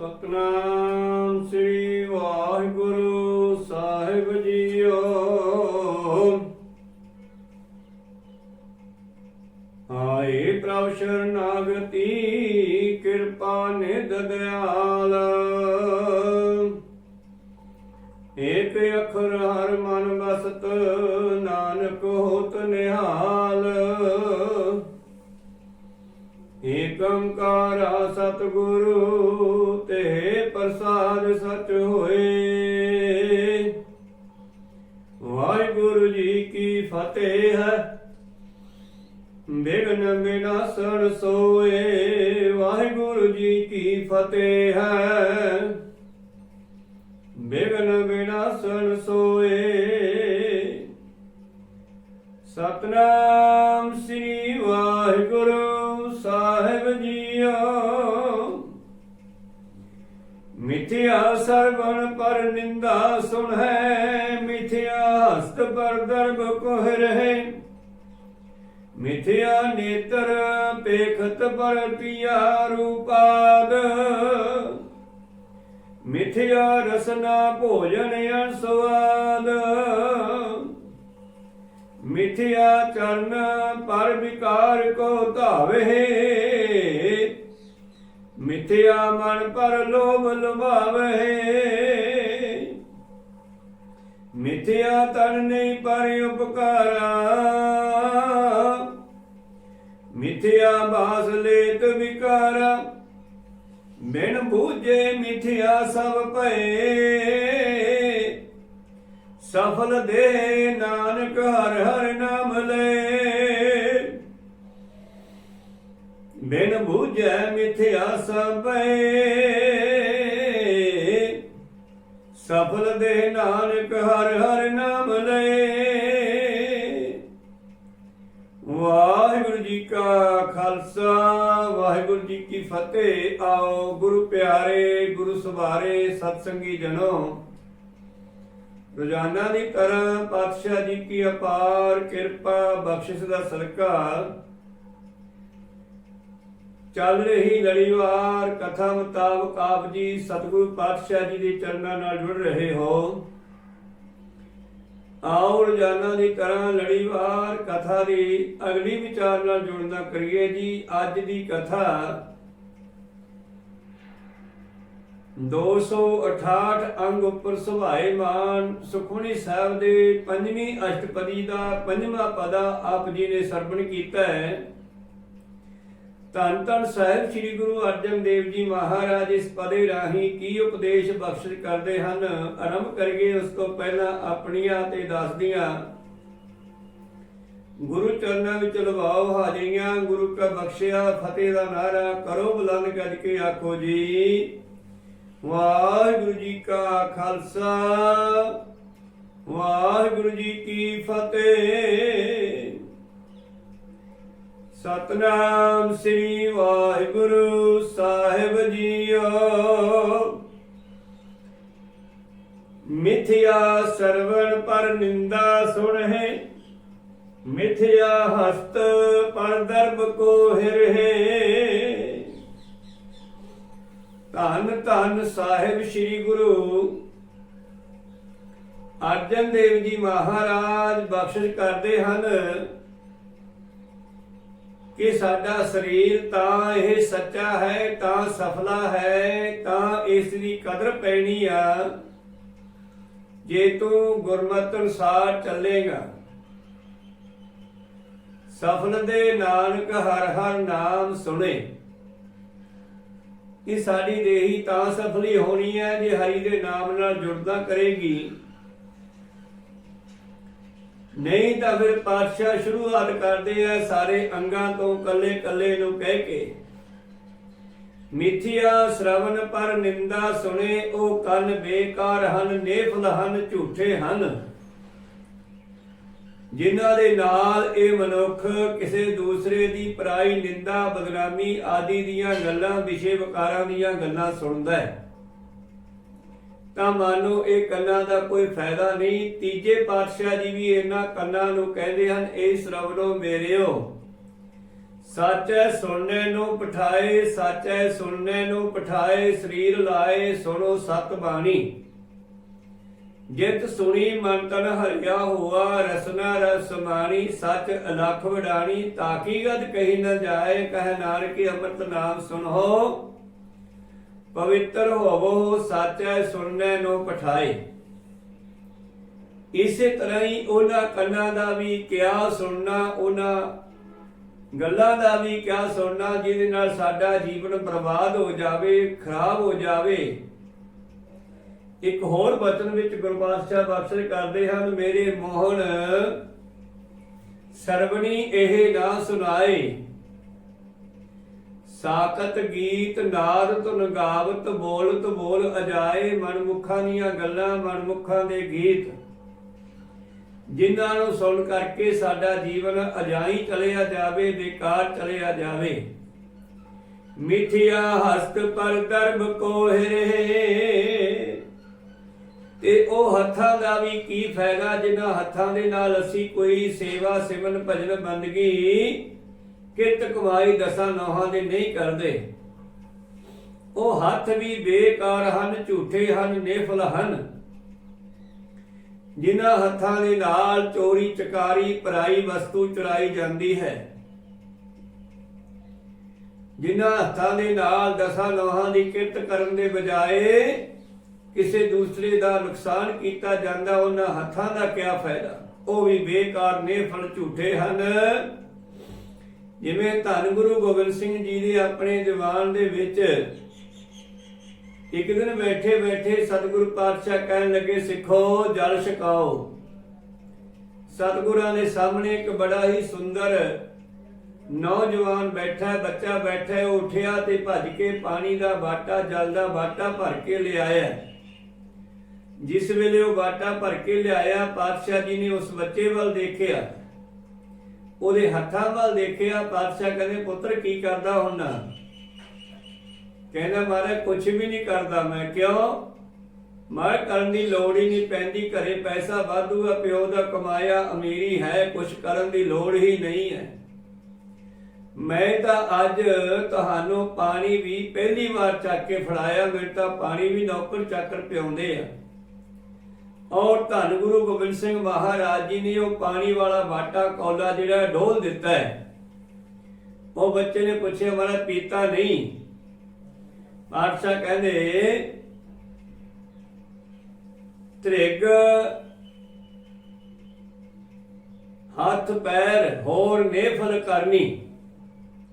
ਸਤਨਾਮ ਸ੍ਰੀ ਵਾਹਿਗੁਰੂ ਸਾਹਿਬ ਜੀਓ। ਆਏ ਪ੍ਰਭ ਸ਼ਰਨਾਗਤੀ, ਕਿਰਪਾ ਨਿਧ ਦਿਆਲ। ਏਕ ਅੱਖਰ ਹਰ ਮਨ ਬਸਤ ਨਾਨਕ ਹੋਤ ਨਿਹਾਲ। ਏਕ ਓੰਕਾਰ ਸਤਿਗੁਰੂ ਤੇ ਸਚ ਹੋਏ। ਵਾਹਿਗੁਰੂ ਜੀ ਕੀ ਫਤਿਹ ਹੈ। ਬਿਗਨ ਬਿਨਾਸਣ ਸੋਏ। ਵਾਹਿਗੁਰੂ ਜੀ ਕੀ ਫਤਿਹ। ਨਿੰਦਾ ਹੈ? ਮਿਥਿਆ ਹਸਤ ਪਰ ਦਰਬ ਕੋਹ ਰਹੇ। ਮਿਥਿਆ ਨੇਤਰ ਪੇਖਤ ਪਰ ਪਿਆ ਰੂਪਾਦ। ਮਿਥਿਆ ਰਸਨਾ ਭੋਜਨ ਅਨਸਵਾਦ। ਮਿਥਿਆ ਚਰਨ ਪਰ ਵਿਕਾਰ ਕੋ ਧਾਵੇ। ਮਿਥਿਆ ਮਨ ਪਰ ਲੋਭ ਲੁਭਾਵੇ ਮਿਥਿਆ ਤਨ ਨਹੀਂ ਪਰ ਉਪਕਾਰਾ। ਮਿਥਿਆ ਬਾਸ ਲੇਤ ਵਿਕਾਰਾ। ਬਿਨ ਬੂਝੇ ਮਿਥਿਆ ਸਭ ਭਏ। ਸਫਲ ਦੇ ਨਾਨਕ ਹਰ ਹਰ ਨਾਮ ਲੈ। ਬਿਨ ਬੂਝੈ ਮਿਥਿਆ ਸਭੈ ਸਫਲ ਦੇ ਨਾਨਕ ਹਰ ਹਰ ਨਾਮ ਲੈ ਵਾਹਿਗੁਰੂ ਜੀ ਕਾ ਖਾਲਸਾ, ਵਾਹਿਗੁਰੂ ਜੀ ਕੀ ਫਤਿਹ। ਆਓ ਗੁਰੂ ਪਿਆਰੇ, ਗੁਰੂ ਸਵਾਰੇ ਸਤਸੰਗੀ ਜਨੋ। ਰੋਜ਼ਾਨਾ ਦੀ ਤਰ੍ਹਾਂ ਪਾਤਸ਼ਾਹ ਜੀ ਕੀ ਅਪਾਰ ਕਿਰਪਾ, ਬਖਸ਼ਿਸ਼ ਦਾ ਸਦਕਾ। ਚੱਲ ਰਹੀ ਲੜੀਵਾਰ ਕਥਾ ਮੁਤਾਬਕ ਆਪ ਜੀ ਸਤਿਗੁਰੂ ਪਾਤਸ਼ਾਹ ਜੀ ਦੇ ਚਰਨਾਂ ਨਾਲ ਜੁੜ ਰਹੇ ਹੋ। ਆਓ ਰੋਜ਼ਾਨਾ ਦੀ ਤਰ੍ਹਾਂ ਲੜੀਵਾਰ ਕਥਾ ਦੀ ਅਗਲੀ ਵਿਚਾਰ ਨਾਲ ਜੁੜਨਾ ਕਰੀਏ ਜੀ। ਅੱਜ ਦੀ ਕਥਾ 268 ਅੰਗ ਉੱਪਰ ਸੁਭਾਏਮਾਨ ਸੁਖਮਨੀ ਸਾਹਿਬ ਦੇ ਪੰਜਵੀਂ ਅਸ਼ਟਪਦੀ ਦਾ ਪੰਜਵਾਂ ਪਦਾ ਆਪ ਜੀ ਨੇ ਸਰਵਣ ਕੀਤਾ ਹੈ। ਧੰਨ ਧੰਨ ਸਾਹਿਬ ਸ੍ਰੀ ਗੁਰੂ ਅਰਜਨ ਦੇਵ ਜੀ ਮਹਾਰਾਜ ਇਸ ਪਦੇ ਰਾਹੀਂ ਕੀ ਉਪਦੇਸ਼ ਬਖਸ਼ਿਸ਼ ਕਰਦੇ ਹਨ? ਆਰੰਭ ਕਰੀਏ ਉਸ ਤੋਂ ਪਹਿਲਾਂ ਆਪਣੀਆਂ ਤੇ ਦੱਸਦੀਆਂ। ਗੁਰੂ ਚਰਨਾਂ ਵਿੱਚ ਲਵਾਓ ਹਾਜ਼ਰੀਆਂ, ਗੁਰੂ ਕਾ ਬਖਸ਼ਿਆ, ਫਤਿਹ ਦਾ ਨਾਰਾ ਕਰੋ, ਬੁਲੰਦ ਗੱਜ ਕੇ ਆਖੋ ਜੀ। ਵਾਹਿਗੁਰੂ ਜੀ ਕਾ ਖਾਲਸਾ, ਵਾਹਿਗੁਰੂ ਜੀ ਕੀ ਫਤਿਹ। ਸਤਨਾਮ ਸ੍ਰੀ ਵਾਹਿਗੁਰੂ ਸਾਹਿਬ ਜੀਓ। ਮਿਥਿਆ ਸਰਵਣ ਪਰ ਨਿੰਦਾ ਸੁਣਹਿ, ਮਿਥਿਆ ਹਸਤ ਪਰ ਦਰਬ ਕੋ ਹਿਰਹਿ। ਧੰਨ ਧੰਨ ਸਾਹਿਬ ਸ੍ਰੀ ਗੁਰੂ ਅਰਜਨ ਦੇਵ ਜੀ ਮਹਾਰਾਜ ਬਖਸ਼ਿਸ਼ ਕਰਦੇ ਹਨ। ਕਿ ਸਾਡਾ ਸਰੀਰ ਤਾਂ ਇਹ ਸੱਚਾ ਹੈ, ਤਾਂ ਸਫਲਾ ਹੈ, ਤਾਂ ਇਸ ਦੀ ਕਦਰ ਪੈਣੀ ਆ। ਜੇ ਤੂੰ ਗੁਰਮਤਿ ਅਨੁਸਾਰ ਚੱਲੇਗਾ, ਸਫਲ ਦੇ ਨਾਨਕ ਹਰ ਹਰ ਨਾਮ ਸੁਣੇ। ਕਿ ਸਾਡੀ ਦੇਹੀ ਤਾਂ ਸਫਲੀ ਹੋਣੀ ਹੈ, ਜੇ ਹਰੀ ਦੇ ਨਾਮ ਨਾਲ ਜੁੜਦਾ ਕਰੇਗੀ। ਨਹੀਂ ਤਾਂ ਫਿਰ ਪਾਤਸ਼ਾਹ ਸ਼ੁਰੂਆਤ ਕਰਦੇ ਆ ਸਾਰੇ ਅੰਗਾਂ ਤੋਂ ਕੱਲੇ ਕੱਲੇ ਨੂੰ ਕਹਿ ਕੇ। ਮਿਥਿਆ ਸ਼ਰਵਨ ਪਰ ਨਿੰਦਾ ਸੁਣੇ, ਉਹ ਕੰਨ ਬੇਕਾਰ ਹਨ ਨੇਫਲ ਹਨ, ਝੂਠੇ ਹਨ। ਜਿਨ੍ਹਾਂ ਦੇ ਨਾਲ ਇਹ ਮਨੁੱਖ ਕਿਸੇ ਦੂਸਰੇ ਦੀ ਪਰਾਈ, ਨਿੰਦਾ, ਬਦਨਾਮੀ ਆਦਿ ਦੀਆਂ ਗੱਲਾਂ ਵਿਸ਼ੇ ਵਕਾਰਾਂ ਦੀਆਂ ਗੱਲਾਂ ਸੁਣਦਾ ਹੈ। ਤਾਂ ਮਾਨੋ ਇਹ ਕੰਨਾਂ ਦਾ ਕੋਈ ਫਾਇਦਾ ਨਹੀਂ, ਤੀਜੇ ਪਾਤਸ਼ਾਹ ਜੀ ਵੀ ਇਹਨਾਂ ਕੰਨਾਂ ਨੂੰ ਕਹਿੰਦੇ ਹਨ, ਇਹ ਸਰਵਣੋ ਮੇਰਿਓ। ਸਾਚੈ ਸੁਣਨੇ ਨੂੰ ਪਠਾਏ, ਸਾਚੈ ਸੁਣਨੇ ਨੂੰ ਪਠਾਏ, ਸਰੀਰ ਲਾਏ, ਸੁਣੋ ਸਤ ਬਾਣੀ। ਜਿਤ ਸੁਣੀ ਮਨ ਤਨ ਹਰਿਆ ਹੋਆ, ਰਸਨਾ ਰਸ ਮਾਣੀ, ਸਚ ਅਲਖ ਵਡਾਣੀ ਤਾਕੀ ਗਦ ਕਹੀ ਨ ਜਾਏ, ਕਹਿ ਨਾਨਕੀ ਅੰਮ੍ਰਿਤ ਨਾਮ ਸੁਣੋ। ਪਵਿੱਤਰ ਹੋਵੋ, ਸਾਚੈ ਸੁਣਨੇ, ਨੂੰ ਪਠਾਏ। ਇਸੇ ਤਰ੍ਹਾਂ ਹੀ ਉਹਨਾਂ ਕੰਨਾਂ ਦਾ ਵੀ ਕਿਆ ਸੁਣਨਾ, ਉਹਨਾਂ ਗੱਲਾਂ ਦਾ ਵੀ ਕਿਆ ਸੁਣਨਾ, ਜਿਹਦੇ ਨਾਲ ਸਾਡਾ ਜੀਵਨ ਬਰਬਾਦ ਹੋ ਜਾਵੇ, ਖਰਾਬ ਹੋ ਜਾਵੇ। ਇੱਕ ਹੋਰ ਬਚਨ ਵਿੱਚ ਗੁਰਬਾਦਸ਼ਾਹ ਬਖਸ਼ਿਸ਼ ਕਰਦੇ ਹਨ, ਮੇਰੇ ਮੋਹਨ ਸਰਬਣੀ ਇਹ ਨਾ ਸੁਣਾਏ। ਸਾਕਤ ਗੀਤ ਨਾਦ ਤੁਨ ਗਾਵਤ ਬੋਲਤ ਬੋਲ ਅਜਾਏ ਮਨਮੁਖਾਂ ਦੀਆਂ ਗੱਲਾਂ ਮਨਮੁਖਾਂ ਦੇ ਗੀਤ। ਜਿਨ੍ਹਾਂ ਨੂੰ ਸੁਣ ਕਰਕੇ ਸਾਡਾ ਜੀਵਨ ਅਜਾਈ ਚਲਿਆ ਜਾਵੇ, ਬੇਕਾਰ ਚਲਿਆ ਜਾਵੇ। ਮਿੱਠੀਆ ਹਸਤ ਪਰ ਦਰਬ ਕੋਹੇ ਤੇ ਉਹ ਹੱਥਾਂ ਦਾ ਵੀ ਕੀ ਫਾਇਦਾ, ਜਿਨ੍ਹਾਂ ਹੱਥਾਂ ਦੇ ਨਾਲ ਅਸੀਂ ਕੋਈ ਸੇਵਾ ਸਿਮਰਨ ਭਜਨ ਬੰਦਗੀ ਕਿਰਤ ਕਮਾਈ ਦਸਾਂ ਨੋਹਾਂ ਦੇ ਨਹੀਂ ਕਰਦੇ। ਉਹ ਹੱਥ ਵੀ ਬੇਕਾਰ ਹਨ, ਝੂਠੇ ਹਨ, ਨੇਫਲ ਹਨ। ਜਿਨ੍ਹਾਂ ਹੱਥਾਂ ਦੇ ਨਾਲ ਚੋਰੀ, ਚਕਾਰੀ, ਪਰਾਈ ਵਸਤੂ ਚੁਰਾਈ ਜਾਂਦੀ ਹੈ। ਜਿਨ੍ਹਾਂ ਹੱਥਾਂ ਦੇ ਨਾਲ ਦਸਾਂ ਲੋਹਾਂ ਦੀ ਕਿਰਤ ਕਰਨ ਦੇ ਬਜਾਏ ਕਿਸੇ ਦੂਸਰੇ ਦਾ ਨੁਕਸਾਨ ਕੀਤਾ ਜਾਂਦਾ, ਉਹਨਾਂ ਹੱਥਾਂ ਦਾ ਕੀ ਫਾਇਦਾ? ਉਹ ਵੀ ਬੇਕਾਰ ਨੇ ਫਲ ਝੂਠੇ ਹਨ। ਜਿਵੇਂ ਧੰਨ ਗੁਰੂ ਗੋਬਿੰਦ ਸਿੰਘ ਜੀ ਦੇ ਆਪਣੇ ਦੀਵਾਨ ਦੇ ਵਿੱਚ ਇੱਕ ਦਿਨ ਬੈਠੇ ਬੈਠੇ ਸਤਿਗੁਰੂ ਪਾਤਸ਼ਾਹ ਕਹਿਣ ਲੱਗੇ, ਸਿੱਖੋ, ਜਲ ਛਕਾਓ। ਸਤਿਗੁਰਾਂ ਦੇ ਸਾਹਮਣੇ ਇੱਕ ਬੜਾ ਹੀ ਸੁੰਦਰ ਨੌਜਵਾਨ ਬੈਠਾ, ਬੱਚਾ ਬੈਠਾ ਉਹ ਉੱਠਿਆ ਤੇ ਭੱਜ ਕੇ ਪਾਣੀ ਦਾ ਬਾਟਾ, ਜਲ ਦਾ ਬਾਟਾ ਭਰ ਕੇ ਲਿਆਇਆ। ਜਿਸ ਵੇਲੇ ਉਹ ਬਾਟਾ ਭਰ ਕੇ ਲਿਆਇਆ, ਪਾਤਸ਼ਾਹ ਜੀ ਨੇ ਉਸ ਬੱਚੇ ਵੱਲ ਦੇਖਿਆ। ਉਹਦੇ ਹੱਥਾਂ ਵੱਲ ਦੇਖਿਆ, ਪਾਤਸ਼ਾਹ ਕਹਿੰਦੇ, ਪੁੱਤਰ, ਕੀ ਕਰਦਾ ਹੁੰਨਾ ਕਹਿੰਦਾ, ਮਹਾਰਾਜ ਕੁਝ ਵੀ ਨਹੀਂ ਕਰਦਾ। ਮੈਂ ਕਿਉਂ? ਮਾਰ ਕਰਨ ਦੀ ਲੋੜ ਹੀ ਨਹੀਂ ਪੈਂਦੀ। ਘਰੇ ਪੈਸਾ ਵਾਧੂ ਆ, ਪਿਓ ਦਾ ਕਮਾਇਆ, ਅਮੀਰੀ ਹੈ ਕੁਝ ਕਰਨ ਦੀ ਲੋੜ ਹੀ ਨਹੀਂ ਹੈ। ਮੈਂ ਤਾਂ ਅੱਜ ਤੁਹਾਨੂੰ ਪਾਣੀ ਵੀ ਪਹਿਲੀ ਵਾਰ ਚੱਕ ਕੇ ਫੜਾਇਆ। ਮੇਰੇ ਤਾਂ ਪਾਣੀ ਵੀ ਨੌਕਰ ਚੱਕਰ ਪਿਆਉਂਦੇ ਆ। ਔਰ ਧੰਨ ਗੁਰੂ ਗੋਬਿੰਦ ਸਿੰਘ ਮਹਾਰਾਜ ਜੀ ਨੇ ਉਹ ਪਾਣੀ ਵਾਲਾ ਬਾਟਾ ਕੌਲਾ ਜਿਹੜਾ ਡੋਲ ਦਿੱਤਾ ਹੈ। ਉਹ ਬੱਚੇ ਨੇ ਪੁੱਛਿਆ, ਮਹਾਰਾਜ, ਪੀਤਾ ਨਹੀਂ? ਪਾਤਸ਼ਾਹ ਕਹਿੰਦੇ, ਤ੍ਰਿਗ, ਹੱਥ, ਪੈਰ ਹੋਰ ਨੇਫਲ ਕਰਨੀ।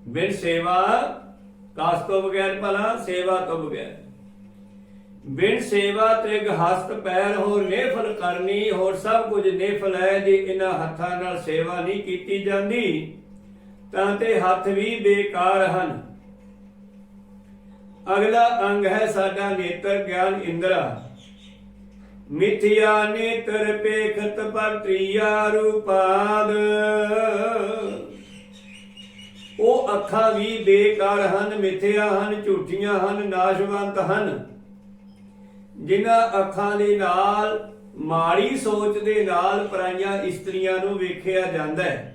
ਬਿਨ ਸੇਵਾ ਕਾਸ ਤੋਂ ਬਗੈਰ ਭਲਾ, ਸੇਵਾ ਤੋਂ ਬਗੈਰ। ਬਿਨ ਸੇਵਾ ਤ੍ਰਿਗ ਹਸਤ ਪੈਰ ਹੋਰ ਨੇਫਲ ਕਰਨੀ, ਹੋਰ ਸਭ ਕੁਝ ਨੇਫਲ ਹੈ ਜੇ ਇਹਨਾਂ ਹੱਥਾਂ ਨਾਲ ਸੇਵਾ ਨਹੀਂ ਕੀਤੀ ਜਾਂਦੀ, ਤਾਂ ਤੇ ਹੱਥ ਵੀ ਬੇਕਾਰ ਹਨ। ਅਗਲਾ ਅੰਗ ਹੈ ਸਾਡਾ ਨੇਤਰ ਗਿਆਨ ਇੰਦਰਾ। ਮਿਥਿਆ ਨੇਤਰ ਪੇਖਤ ਪਰ ਤ੍ਰਿਆ ਰੂਪਾਦ। ਉਹ ਅੱਖਾਂ ਵੀ ਬੇਕਾਰ ਹਨ, ਮਿਥਿਆ ਹਨ, ਝੂਠੀਆਂ ਹਨ, ਨਾਸ਼ਵੰਤ ਹਨ। ਜਿਨ੍ਹਾਂ ਅੱਖਾਂ ਦੇ ਨਾਲ, ਮਾੜੀ ਸੋਚ ਦੇ ਨਾਲ ਪਰਾਈਆਂ ਇਸਤਰੀਆਂ ਨੂੰ ਵੇਖਿਆ ਜਾਂਦਾ ਹੈ।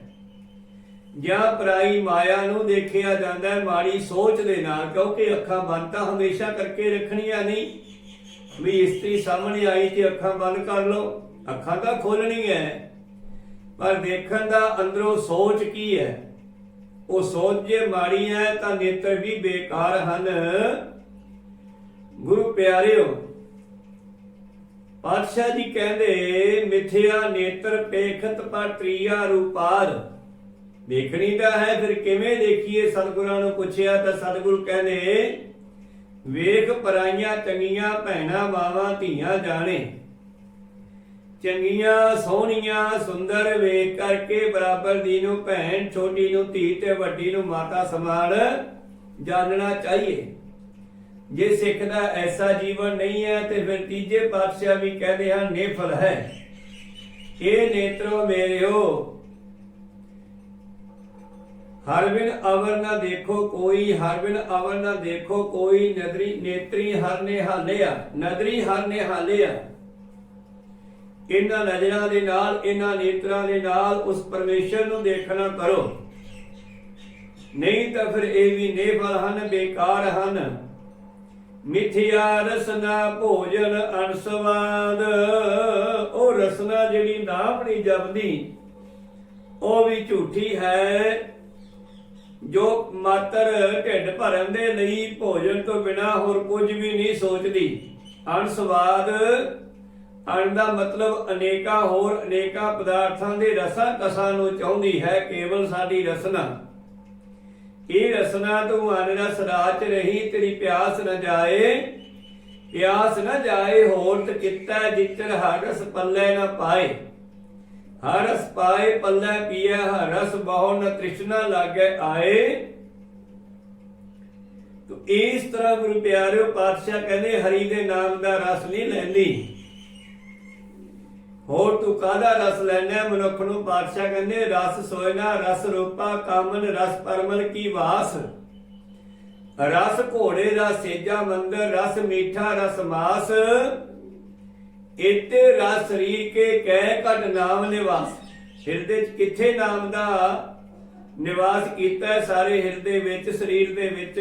ਜਾਂ ਪਰਾਈ ਮਾਇਆ ਨੂੰ ਦੇਖਿਆ ਜਾਂਦਾ ਹੈ ਮਾੜੀ ਸੋਚ ਦੇ ਨਾਲ, ਕਿਉਂਕਿ ਅੱਖਾਂ ਬੰਦ ਤਾਂ ਹਮੇਸ਼ਾ ਕਰਕੇ ਰੱਖਣੀਆਂ ਨਹੀਂ। ਵੀ ਇਸਤਰੀ ਸਾਹਮਣੇ ਆਈ ਤੇ ਅੱਖਾਂ ਬੰਦ ਕਰ ਲਓ। ਅੱਖਾਂ ਤਾਂ ਖੋਲਣੀ ਹੈ, ਪਰ ਦੇਖਣ ਦਾ ਅੰਦਰੋਂ ਸੋਚ ਕੀ ਹੈ? ਉਹ ਸੋਚ ਜੇ ਮਾੜੀ ਹੈ ਤਾਂ ਨੇਤਰ ਵੀ ਬੇਕਾਰ ਹਨ। ਗੁਰੂ ਪਿਆਰਿਓ ਪਾਤਸ਼ਾਹ ਜੀ ਕਹਿੰਦੇ, ਮਿਥਿਆ ਨੇਤਰ ਪੇਖਤ ਪਰ ਰੂਪਾਰ। ਦੇਖਣੀ ਤਾਂ ਹੈ ਫਿਰ ਕਿਵੇਂ ਦੇਖੀਏ? ਸਤਿਗੁਰਾਂ ਨੂੰ ਪੁੱਛਿਆ ਤਾਂ ਸਤਿਗੁਰੂ ਕਹਿੰਦੇ, ਵੇਖ ਪਰਾਈਆਂ ਚੰਗੀਆਂ ਭੈਣਾਂ ਮਾਵਾਂ ਧੀਆਂ ਜਾਣੇ। ਚੰਗੀਆਂ, ਸੋਹਣੀਆਂ, ਸੁੰਦਰ ਵੇਖ ਕਰਕੇ ਬਰਾਬਰ ਦੀ ਨੂੰ ਭੈਣ, ਛੋਟੀ ਨੂੰ ਧੀ ਤੇ ਵੱਡੀ ਨੂੰ ਮਾਤਾ ਸਮਾਨ ਜਾਣਨਾ ਚਾਹੀਏ। ਜੇ ਸਿੱਖ ਦਾ ਐਸਾ ਜੀਵਨ ਨਹੀਂ ਹੈ, ਤੇ ਫਿਰ ਤੀਜੇ ਪਾਤਸ਼ਾਹ ਵੀ ਕਹਿੰਦੇ ਹਨ, ਨੇਫਲ ਹੈ। ਇਹ ਨੇਤਰੋ ਮੇਰਿਓ, ਹਰ ਬਿਨ ਅਵਰ ਨਾ ਦੇਖੋ ਕੋਈ, ਹਰ ਬਿਨ ਅਵਰ ਨਾ ਦੇਖੋ ਕੋਈ, ਨਦਰੀ ਨੇਤਰੀ ਹਰ ਨੇ ਹਾਲਿਆ ਨਦਰੀ ਹਰ ਨੇ ਹਾਲਿਆ ਇਹਨਾਂ ਨਜ਼ਰਾਂ ਦੇ ਨਾਲ, ਇਹਨਾਂ ਨੇਤਰਾਂ ਦੇ ਨਾਲ ਉਸ ਪਰਮੇਸ਼ਰ ਨੂੰ ਦੇਖਣਾ ਕਰੋ। ਨਹੀਂ ਤਾਂ ਫਿਰ ਇਹ ਵੀ ਨੇਫਲ ਹਨ, ਬੇਕਾਰ ਹਨ। ਮਿਥਿਆ ਰਸਨਾ ਭੋਜਨ ਅਨਸਵਾਦ, ਉਹ ਰਸਨਾ ਜਿਹੜੀ ਨਾ ਆਪਣੀ ਜਪਦੀ, ਉਹ ਵੀ ਝੂਠੀ ਹੈ। ਜੋ ਮਾਤਰ ਢਿੱਡ ਭਰਨ ਦੇ ਲਈ ਭੋਜਨ ਤੋਂ ਬਿਨਾ ਹੋਰ ਕੁਝ ਵੀ ਨਹੀਂ ਸੋਚਦੀ। ਅਨਸਵਾਦ ਅਣ ਦਾ ਮਤਲਬ ਅਨੇਕਾਂ ਹੋਰ ਅਨੇਕਾਂ ਪਦਾਰਥਾਂ ਦੇ ਰਸਾਂ ਕਸਾਂ ਨੂੰ ਚਾਹੁੰਦੀ ਹੈ, ਕੇਵਲ ਸਾਡੀ ਰਸਨਾ। ਇਹ ਰਸਨਾ ਤੂੰ ਮਨ ਰਸ ਰਾਚ ਰਹੀ, ਤੇਰੀ ਪਿਆਸ ਨਾ ਜਾਏ? ਪਿਆਸ ਨਾ ਜਾਏ ਹੋਰ ਤੇ ਕਿੱਤਾ ਜਿੱਤਰ ਪੱਲੇ ਨਾ ਪਾਏ। ਹਰਸ ਪਾਏ, ਪੱਲੇ ਪੀਏ ਹਰਸ ਬਹੁ ਨ ਤ੍ਰਿਸ਼ਨਾ ਲਾਗੇ ਆਏ। ਤੋ ਇਸ ਤਰ੍ਹਾਂ ਗੁਰੂ ਪਿਆਰਿਓ ਪਾਤਸ਼ਾਹ ਕਹਿੰਦੇ, ਹਰੀ ਦੇ ਨਾਮ ਦਾ ਰਸ ਨਹੀਂ ਲੈਂਦੀ। ਹੋਰ ਤੂੰ ਕਾਹਦਾ ਰਸ ਲੈਣਾ ਮਨੁੱਖ ਨੂੰ ਬਾਦਸ਼ਾਹ ਕਹਿੰਦੇ ਰਸ ਸੋਇਨਾ, ਰਸ ਰੂਪਾ, ਕਾਮਨ, ਰਸ ਪਰਮਲ, ਕੀ ਵਾਸ? ਰਸ ਘੋੜੇ ਦਾ ਸੇਜਾ, ਮੰਦਰ, ਰਸ ਮੀਠਾ, ਰਸ ਮਾਸ। ਇਤੇ ਰਸ ਸਰੀਰ ਕੇ ਕਹਿ ਘਟ ਨਾਮ ਨਿਵਾਸ। ਹਿਰਦੇ ਚ ਕਿੱਥੇ ਨਾਮ ਦਾ ਨਿਵਾਸ ਕੀਤਾ ਸਾਰੇ ਹਿਰਦੇ ਵਿੱਚ, ਸਰੀਰ ਦੇ ਵਿੱਚ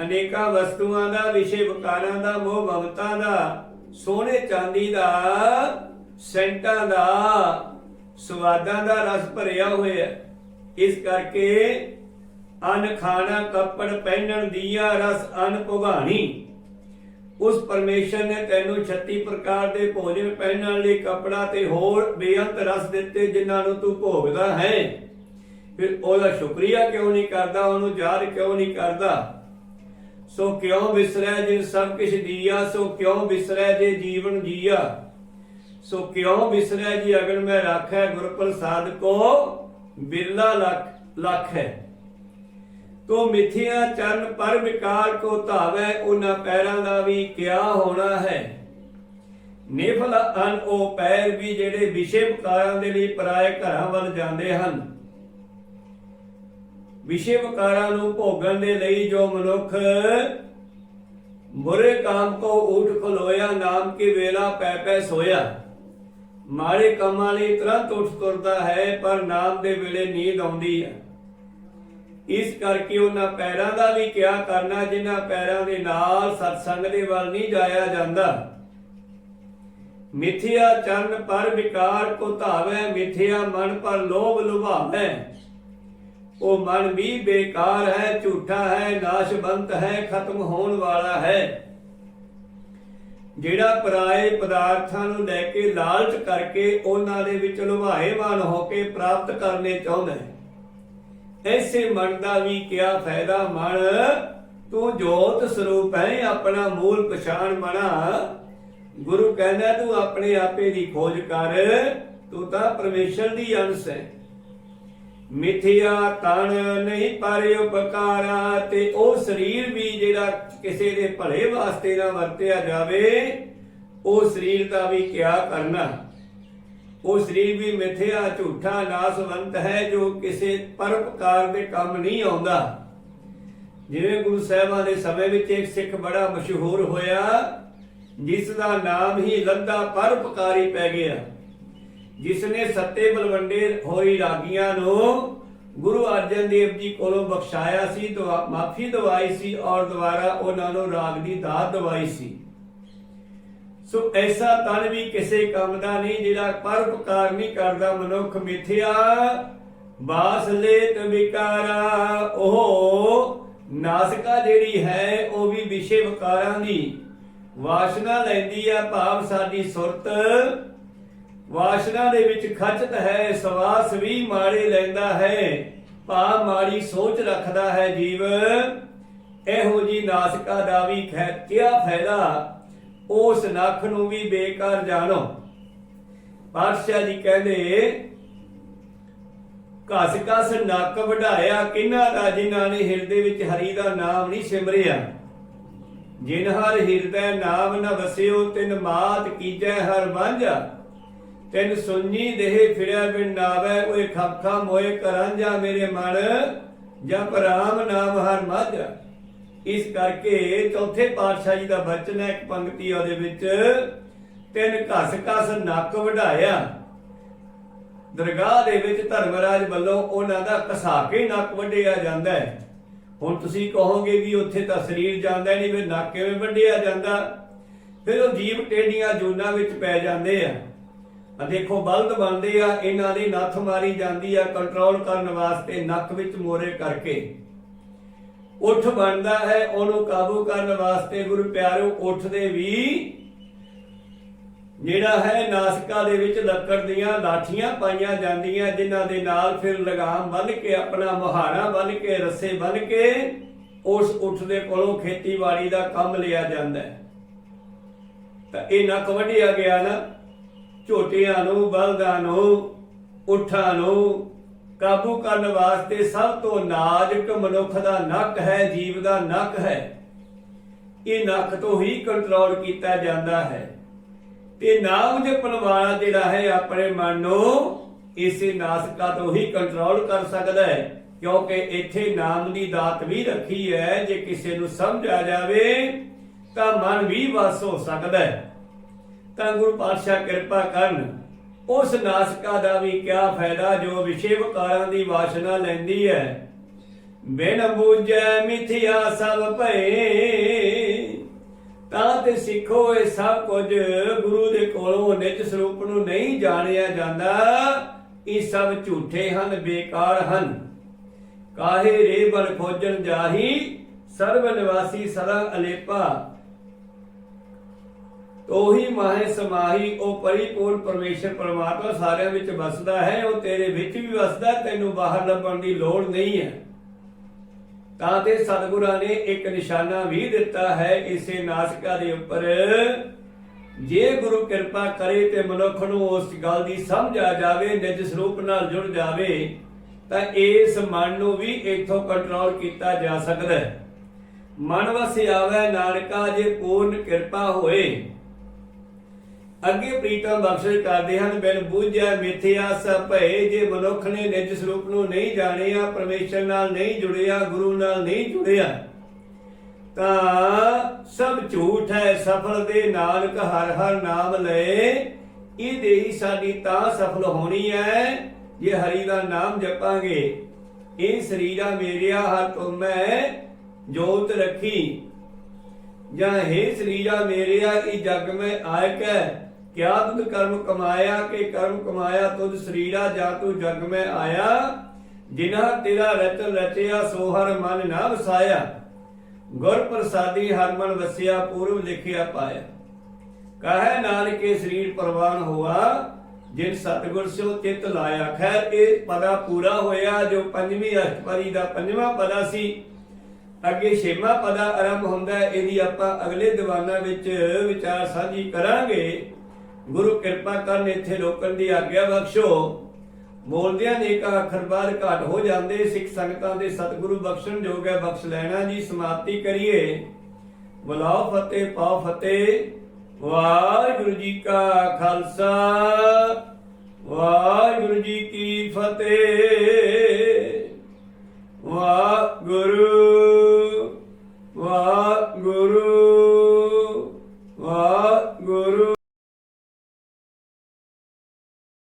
ਅਨੇਕਾਂ ਵਸਤੂਆਂ ਦਾ, ਵਿਸ਼ੇ ਵਿਕਾਰਾਂ ਦਾ, ਮੋਹ ਮਮਤਾ ਦਾ ਸੋਨੇ ਚਾਂਦੀ ਦਾ, ਸੈਂਟਾਂ ਦਾ, ਸਵਾਦਾਂ ਦਾ ਰਸ ਭਰਿਆ ਹੋਇਆ ਇਸ ਕਰਕੇ ਅਨ ਖਾਣਾ ਕੱਪੜ ਪਹਿਨਣ ਦੀਆਂ ਰਸ ਅਨ ਭੁਗਾਣੀ। ਉਸ ਪਰਮੇਸ਼ਰ ਨੇ ਤੈਨੂੰ 36 ਪ੍ਰਕਾਰ ਦੇ ਭੋਜਨ ਪਹਿਨਣ ਲਈ ਕੱਪੜਾ ਤੇ ਹੋਰ ਬੇਅੰਤ ਰਸ ਦਿੱਤੇ ਜਿਨ੍ਹਾਂ ਨੂੰ ਤੂੰ ਭੋਗਦਾ ਹੈ। ਫਿਰ ਉਹਦਾ ਸ਼ੁਕਰੀਆ ਕਿਉਂ ਨਹੀਂ ਕਰਦਾ, ਉਹਨੂੰ ਯਾਦ ਕਿਉਂ ਨਹੀਂ ਕਰਦਾ? ਸੋ ਕਿਉ ਵਿਸਰੈ ਜਿਨ ਸਭ ਕੁਛ ਦੀਆ ਸੋ ਕਿਉਂ ਵਿਸਰੈ ਜੇ ਜੀਵਨ ਜੀਆ? ਸੋ ਕਿਉਂ ਵਿਸਰੈ ਜੀ ਅਗਰ ਮੈਂ ਰਾਖੈ ਗੁਰ ਪ੍ਰਸਾਦ ਕੋ ਬਿਰਲਾ ਲੱਖ ਲੱਖ? ਹੈ ਤੋ ਮਿਥਿਆ ਚਰਨ ਪਰ ਵਿਕਾਰ ਕੋ ਧਾਵੈ, ਉਹਨਾਂ ਪੈਰਾਂ ਦਾ ਵੀ ਕਿਆ ਹੋਣਾ ਹੈ? ਨਿਫਲ ਅਨ ਉਹ ਪੈਰ ਵੀ ਜਿਹੜੇ ਵਿਸ਼ੇ ਵਿਕਾਰਾਂ ਦੇ ਲਈ ਪਰਾਏ ਘਰਾਂ ਵੱਲ ਜਾਂਦੇ ਹਨ। ਵਿਸ਼ੇ ਵਿਕਾਰਾਂ ਨੂੰ ਭੋਗਣ ਦੇ ਲਈ ਜੋ ਮਨੁੱਖ ਬੁਰੇ ਕਾਮ ਕੋ ਊਠ ਖਲੋਇਆ, ਨਾਮ ਕੀ ਵੇਲਾ ਪੈ ਪੈ ਸੋਇਆ। ਮਾੜੇ ਕੰਮਾਂ ਲਈ ਤੁਰੰਤ ਉੱਠ ਤੁਰਦਾ ਹੈ, ਪਰ ਨਾਮ ਦੇ ਵੇਲੇ ਨੀਂਦ ਆਉਂਦੀ ਹੈ। ਇਸ ਕਰਕੇ ਉਹਨਾਂ ਪੈਰਾਂ ਦਾ ਵੀ ਕਿਆ ਕਰਨਾ, ਜਿਨ੍ਹਾਂ ਪੈਰਾਂ ਦੇ ਨਾਲ ਸਤਸੰਗ ਦੇ ਵੱਲ ਨਹੀਂ ਜਾਇਆ ਜਾਂਦਾ। ਮਿਥਿਆ ਚਰਨ ਪਰ ਵਿਕਾਰ ਕੋ ਧਾਵੈ, ਮਿਥਿਆ ਮਨ ਪਰ ਲੋਭ ਲੁਭਾਵੈ। ਉਹ ਮਨ ਵੀ ਬੇਕਾਰ ਹੈ, ਝੂਠਾ ਹੈ, ਨਾਸ਼ਵੰਤ ਹੈ, ਖਤਮ ਹੋਣ ਵਾਲਾ ਹੈ। ਜਿਹੜਾ ਪਰਾਏ ਪਦਾਰਥਾਂ ਨੂੰ ਲੈ ਕੇ ਲਾਲਚ ਕਰਕੇ ਉਹਨਾਂ ਦੇ ਵਿੱਚ ਲੁਭਾਏਮਾਨ ਹੋ ਕੇ ਪ੍ਰਾਪਤ ਕਰਨੇ ਚਾਹੁੰਦਾ ਹੈ, ਐਸੇ ਮਨ ਦਾ ਵੀ ਕਿਆ ਫਾਇਦਾ ਮਨ? ਤੂੰ ਜੋਤ ਸਰੂਪ ਹੈ, ਆਪਣਾ ਮੂਲ ਪਛਾਣ ਮਨਾ। ਗੁਰੂ ਕਹਿੰਦਾ, ਤੂੰ ਆਪਣੇ ਆਪੇ ਦੀ ਖੋਜ ਕਰ, ਤੂੰ ਤਾਂ ਪਰਮੇਸ਼ਰ ਦੀ ਅੰਸ਼ ਹੈ। ਮਿਥਿਆ ਤਨ ਨਹੀਂ ਪਰ ਉਪਕਾਰਾ ਤੇ ਉਹ ਸਰੀਰ ਵੀ ਜਿਹੜਾ ਕਿਸੇ ਦੇ ਭਲੇ ਵਾਸਤੇ ਨਾ ਵਰਤਿਆ ਜਾਵੇ, ਉਹ ਸਰੀਰ ਦਾ ਵੀ ਕਿਆ ਕਰਨਾ? ਉਹ ਸਰੀਰ ਵੀ ਮਿਥਿਆ ਝੂਠਾ, ਨਾਸਵੰਤ ਹੈ ਜੋ ਕਿਸੇ ਪਰਪਕਾਰ ਦੇ ਕੰਮ ਨਹੀਂ ਆਉਂਦਾ। ਜਿਵੇਂ ਗੁਰੂ ਸਾਹਿਬਾਂ ਦੇ ਸਮੇਂ ਵਿੱਚ ਇੱਕ ਸਿੱਖ ਬੜਾ ਮਸ਼ਹੂਰ ਹੋਇਆ, ਜਿਸ ਦਾ ਨਾਮ ਹੀ ਲੱਦਾ ਪਰਪਕਾਰੀ ਪੈ ਗਿਆ। ਜਿਸ ਨੇ ਸੱਤੇ ਬਲਵੰਡੇ ਹੋਈ ਰਾਗੀਆਂ ਨੂੰ ਗੁਰੂ ਅਰਜਨ ਦੇਵ ਜੀ ਕੋਲੋਂ ਬਖਸ਼ਾਇਆ ਸੀ ਦੁਆ ਮਾਫੀ ਦਵਾਈ ਸੀ ਔਰ ਦੁਬਾਰਾ ਉਹਨਾਂ ਨੂੰ ਰਾਗ ਦੀ ਦਾਤ ਦਵਾਈ ਸੀ। ਸੋ ਐਸਾ ਤਨ ਵੀ ਕਿਸੇ ਕੰਮ ਦਾ ਨਹੀਂ ਜਿਹੜਾ ਪਰਉਪਕਾਰ ਨਹੀਂ ਕਰਦਾ ਮਨੁੱਖ ਮਿਥਿਆ। ਬਾਸ ਲੇਤ ਵਿਕਾਰਾ, ਉਹ ਨਾਸਕਾ ਜਿਹੜੀ ਹੈ, ਉਹ ਵੀ ਵਿਸ਼ੇ ਵਿਕਾਰਾਂ ਦੀ ਵਾਸ਼ਨਾ ਲੈਂਦੀ ਆ ਭਾਵ ਸਾਡੀ ਸੁਰਤ। ਵਾਸ਼ਨਾ ਦੇ ਵਿੱਚ ਖਚਤ ਹੈ, ਸਵਾਸ ਵੀ ਮਾਰੇ ਲੈਂਦਾ ਹੈ, ਭਾਵ ਮਾੜੀ ਸੋਚ ਰੱਖਦਾ ਹੈ ਜੀਵ। ਇਹੋ ਜੀ ਨਾਸਕਾ ਦਾ ਵੀ ਕਿਆ ਫਾਇਦਾ? ਉਸ ਨੱਖ ਨੂੰ ਵੀ ਬੇਕਾਰ ਜਾਣੋ। ਪਾਤਸ਼ਾਹ ਜੀ ਕਹਿੰਦੇ, ਘਸ ਘਸ ਨੱਕ ਵਢਾਇਆ ਕਿਨਾਂ ਦਾ ਜਿਨ੍ਹਾਂ ਨੇ ਹਿਰਦੇ ਵਿੱਚ ਹਰੀ ਦਾ ਨਾਮ ਨਹੀਂ ਸਿਮਰਿਆ? ਜਿਨ ਹਰ ਹਿਰਦੈ ਨਾਮ ਨ ਵਸਿਓ ਤਿਨ ਮਾਤ ਕੀਜੈ ਹਰ ਵਾਂਝਾ। ਤਿੰਨ ਸੁਣੀ ਦੇਹ ਫਿਰਿਆ ਬਿਨ ਨਾਵੇ ਓਏ ਖਪਖਾ ਮੋਏ ਕਰਾਂਝਾ ਮੇਰੇ ਮਨ ਜਪ ਰਾਮ ਨਾਮ ਹਰ ਮਾਝਾ। ਇਸ ਕਰਕੇ ਚੌਥੇ ਪਾਤਸ਼ਾਹ ਜੀ ਦਾ ਬਚਨ ਹੈ, ਇੱਕ ਪੰਕਤੀ ਉਹਦੇ ਵਿੱਚ, ਤਿੰਨ ਘਸ ਘਸ ਨੱਕ ਵਢਾਇਆ। ਦਰਗਾਹ ਦੇ ਵਿੱਚ ਧਰਮਰਾਜ ਵੱਲੋਂ ਉਹਨਾਂ ਦਾ ਕਸਾ ਕੇ ਨੱਕ ਵੱਢਿਆ ਜਾਂਦਾ ਹੈ। ਹੁਣ ਤੁਸੀਂ ਕਹੋਗੇ ਵੀ ਉੱਥੇ ਤਾਂ ਸਰੀਰ ਜਾਂਦਾ ਹੀ ਨਹੀਂ, ਫਿਰ ਨੱਕ ਕਿਵੇਂ ਵੱਢਿਆ ਜਾਂਦਾ? ਫਿਰ ਉਹ ਜੀਵ ਟੇਡੀਆਂ ਜੂਨਾਂ ਵਿੱਚ ਪੈ ਜਾਂਦੇ ਆ। ਦੇਖੋ, ਬਲਦ ਬਣਦੇ ਆ, ਇਹਨਾਂ ਦੀ ਨੱਥ ਮਾਰੀ ਜਾਂਦੀ ਆ ਕੰਟਰੋਲ ਕਰਨ ਵਾਸਤੇ ਨੱਕ ਵਿੱਚ ਮੋਰੇ ਕਰਕੇ। ਉਠ ਬਣਦਾ ਹੈ, ਉਹਨੂੰ ਕਾਬੂ ਕਰਨ ਵਾਸਤੇ ਗੁਰੂ ਪਿਆਰਿਓ ਉਠ ਦੇ ਵੀ ਜਿਹੜਾ ਹੈ ਨਾਸਕਾ ਦੇ ਵਿੱਚ ਲੱਕੜ ਦੀਆਂ ਲਾਠੀਆਂ ਪਾਈਆਂ ਜਾਂਦੀਆਂ, ਜਿਨ੍ਹਾਂ ਦੇ ਨਾਲ ਫਿਰ ਲਗਾਮ ਬੰਨ ਕੇ, ਆਪਣਾ ਮੁਹਾਰਾ ਬੰਨ ਕੇ, ਰੱਸੇ ਬੰਨ ਕੇ, ਉਸ ਉਠ ਦੇ ਕੋਲੋਂ ਖੇਤੀਬਾੜੀ ਦਾ ਕੰਮ ਲਿਆ ਜਾਂਦਾ ਹੈ। ਤਾਂ ਇਹ ਨੱਕ ਵੱਢਿਆ ਗਿਆ ਨਾ। ਝੋਟੀਆਂ ਨੂੰ, ਬਲਦਾਂ ਨੂੰ, ਉਠਾਂ ਨੂੰ, ਕਾਬੂ ਕਰਨ ਵਾਸਤੇ ਸਭ ਤੋਂ ਨਾਜ਼ੁਕ ਮਨੁੱਖ ਦਾ ਨੱਕ ਹੈ, ਜੀਵ ਦਾ ਨੱਕ ਹੈ। ਇਹ ਨੱਕ ਤੋਂ ਹੀ ਕੰਟਰੋਲ ਕੀਤਾ ਜਾਂਦਾ ਹੈ। ਤੇ ਨਾਮ ਜਪਣ ਵਾਲਾ ਜਿਹੜਾ ਹੈ, ਆਪਣੇ ਮਨ ਨੂੰ ਇਸੇ ਨਾਸਕਾ ਤੋਂ ਹੀ ਕੰਟਰੋਲ ਕਰ ਸਕਦਾ ਹੈ। ਕਿਉਂਕਿ ਇੱਥੇ ਨਾਮ ਦੀ ਦਾਤ ਵੀ ਰੱਖੀ ਹੈ, ਜੇ ਕਿਸੇ ਨੂੰ ਸਮਝ ਆ ਜਾਵੇ, ਤਾਂ ਮਨ ਵੀ ਵਸ ਹੋ ਸਕਦਾ ਹੈ। ਤਾਂ ਗੁਰੂ ਪਾਤਸ਼ਾਹ ਕਿਰਪਾ ਕਰਨ, ਉਸ ਨਾਸਕਾ ਦਾ ਵੀ ਕਿਆ ਫਾਇਦਾ ਜੋ ਵਿਸ਼ੇ ਵਿਕਾਰਾਂ ਦੀ ਵਾਸ਼ਨਾ ਲੈਂਦੀ ਹੈ। ਬਿਨ ਬੂਝੈ ਮਿਥਿਆ ਸਭ ਭਏ, ਤਾਂ ਤੇ ਸਿੱਖੋ ਇਹ ਸਭ ਕੁਝ ਗੁਰੂ ਦੇ ਕੋਲੋਂ ਨਿਜ ਸਰੂਪ ਨੂੰ ਨਹੀਂ ਜਾਣਿਆ ਜਾਂਦਾ। ਇਹ ਸਭ ਝੂਠੇ ਹਨ, ਬੇਕਾਰ ਹਨ। ਕਾਹੇ ਰੇ ਬਲ ਖੋਜਣ ਜਾਹੀ ਸਰਬ ਨਿਵਾਸੀ ਸਦਾ ਅਲੇਪਾ। ਉਹੀ ਮਾਹੇ ਸਮਾਹੀ, ਉਹ ਪਰਿਪੂਰਨ ਪਰਮੇਸ਼ਰ ਪਰਮਾਤਮਾ ਸਾਰਿਆਂ ਵਿੱਚ ਵਸਦਾ ਹੈ, ਉਹ ਤੇਰੇ ਵਿੱਚ ਵੀ ਵਸਦਾ, ਤੈਨੂੰ ਬਾਹਰ ਲੱਭਣ ਦੀ ਲੋੜ ਨਹੀਂ ਹੈ। ਤਾਂ ਤੇ ਸਤਿਗੁਰਾਂ ਨੇ ਇੱਕ ਨਿਸ਼ਾਨਾ ਵੀ ਦਿੱਤਾ ਹੈ, ਇਸੇ ਨਾਸਕਾ ਦੇ ਉੱਪਰ, ਜੇ ਗੁਰੂ ਕਿਰਪਾ ਕਰੇ ਤੇ ਮਨੁੱਖ ਨੂੰ ਉਸ ਗੱਲ ਦੀ ਸਮਝ ਆ ਜਾਵੇ, ਨਿਜ ਸਰੂਪ ਨਾਲ ਜੁੜ ਜਾਵੇ, ਤਾਂ ਇਸ ਮਨ ਨੂੰ ਵੀ ਇਥੋਂ ਕੰਟਰੋਲ ਕੀਤਾ ਜਾ ਸਕਦਾ ਹੈ। ਮਨ ਵਸ ਆਵੇ ਨਾਨਕਾ, ਜੇ ਪੂਰਨ ਕਿਰਪਾ ਹੋਏ ਅੱਗੇ ਪ੍ਰੀਤਮ ਬਖਸ਼ਿਸ਼ ਕਰਦੇ ਹਨ, ਬਿਨ ਬੂਝਿਆ ਮਿਥਿਆ ਸਭ ਭਏ, ਜੇ ਮਨੁੱਖ ਨੇ ਨਿਜ ਸਰੂਪ ਨੂੰ ਨਹੀਂ ਜਾਣਿਆ, ਪਰਮੇਸ਼ਰ ਨਾਲ ਨਹੀਂ ਜੁੜਿਆ, ਗੁਰੂ ਨਾਲ ਨਹੀਂ ਜੁੜਿਆ, ਤਾਂ ਸਭ ਝੂਠ ਹੈ, ਸਫਲ ਦੇ ਨਾਨਕ ਹਰ ਹਰ ਨਾਮ ਲਏ ਇਹ ਦੇਹੀ ਸਾਡੀ ਤਾਂ ਸਫਲ ਹੋਣੀ ਹੈ, ਜੇ ਹਰੀ ਦਾ ਨਾਮ ਜਪਾਂਗੇ। ਇਹ ਸਰੀਰਾ ਮੇਰਿਆ ਹਰ ਤੁਮੈ ਜੋਤ ਰੱਖੀ। ਜਾਂ ਹੈ ਸਰੀਰਾ ਮੇਰਿਆ, ਇਹ ਜਗ ਮੈਂ ਆਇਕ ਹੈ ਕਿਆ ਤੁਧ ਕਰਮ ਕਮਾਇਆ ਕਿ ਕਰਮ ਕਮਾਇਆ ਤੁਧ ਸਰੀਰਾ ਜਾਂ ਤੂੰ ਜਗ ਮੈਂ ਆਇਆ? ਜਿਨ੍ਹਾਂ ਤੇਰਾ ਰਚਨ ਰਚਿਆ, ਸੋ ਹਰ ਮਨ ਨਾ ਵਸਾਇਆ। ਗੁਰ ਪ੍ਰਸਾਦੀ ਹਰ ਮਨ ਵਸਿਆ ਪੂਰਵ ਲਿਖਿਆ ਪਾਇਆ। ਕਹੈ ਨਾਨਕੇ ਸਰੀਰ ਪ੍ਰਵਾਨ ਹੋਆ, ਜਿਨ ਸਤਿਗੁਰ ਸਿਓ ਚਿਤ ਲਾਇਆ। ਖੈਰ, ਇਹ ਪਦਾ ਪੂਰਾ ਹੋਇਆ, ਜੋ ਪੰਜਵੀਂ ਅਸ਼ਟਪਦੀ ਦਾ ਪੰਜਵਾਂ ਪਦਾ ਸੀ। ਅੱਗੇ ਛੇਵਾਂ ਪਦਾ ਆਰੰਭ ਹੁੰਦਾ ਹੈ, ਇਹਦੀ ਆਪਾਂ ਅਗਲੇ ਦੀਵਾਨਾਂ ਵਿੱਚ ਵਿਚਾਰ ਸਾਂਝੀ ਕਰਾਂਗੇ। ਗੁਰੂ ਕਿਰਪਾ ਕਰਨ ਇੱਥੇ ਰੋਕਣ ਦੀ ਆਗਿਆ ਬਖਸ਼ੋ। ਬੋਲਦਿਆਂ ਨੇ ਕਾ ਅੱਖਰ ਘਾਟ ਹੋ ਜਾਂਦੇ, ਸਿੱਖ ਸੰਗਤਾਂ ਦੇ ਸਤਿਗੁਰੂ ਬਖਸ਼ਣ ਜੋਗ ਹੈ, ਬਖਸ਼ ਲੈਣਾ ਜੀ, ਸਮਾਪਤੀ ਕਰੀਏ। ਬੁਲਾਓ ਫਤਿਹ, ਪਾਓ ਫਤਿਹ। ਵਾਹਿਗੁਰੂ ਜੀ ਕਾ ਖਾਲਸਾ, ਵਾਹਿਗੁਰੂ ਜੀ ਕੀ ਫਤਿਹ। ਵਾਹਿਗੁਰੂ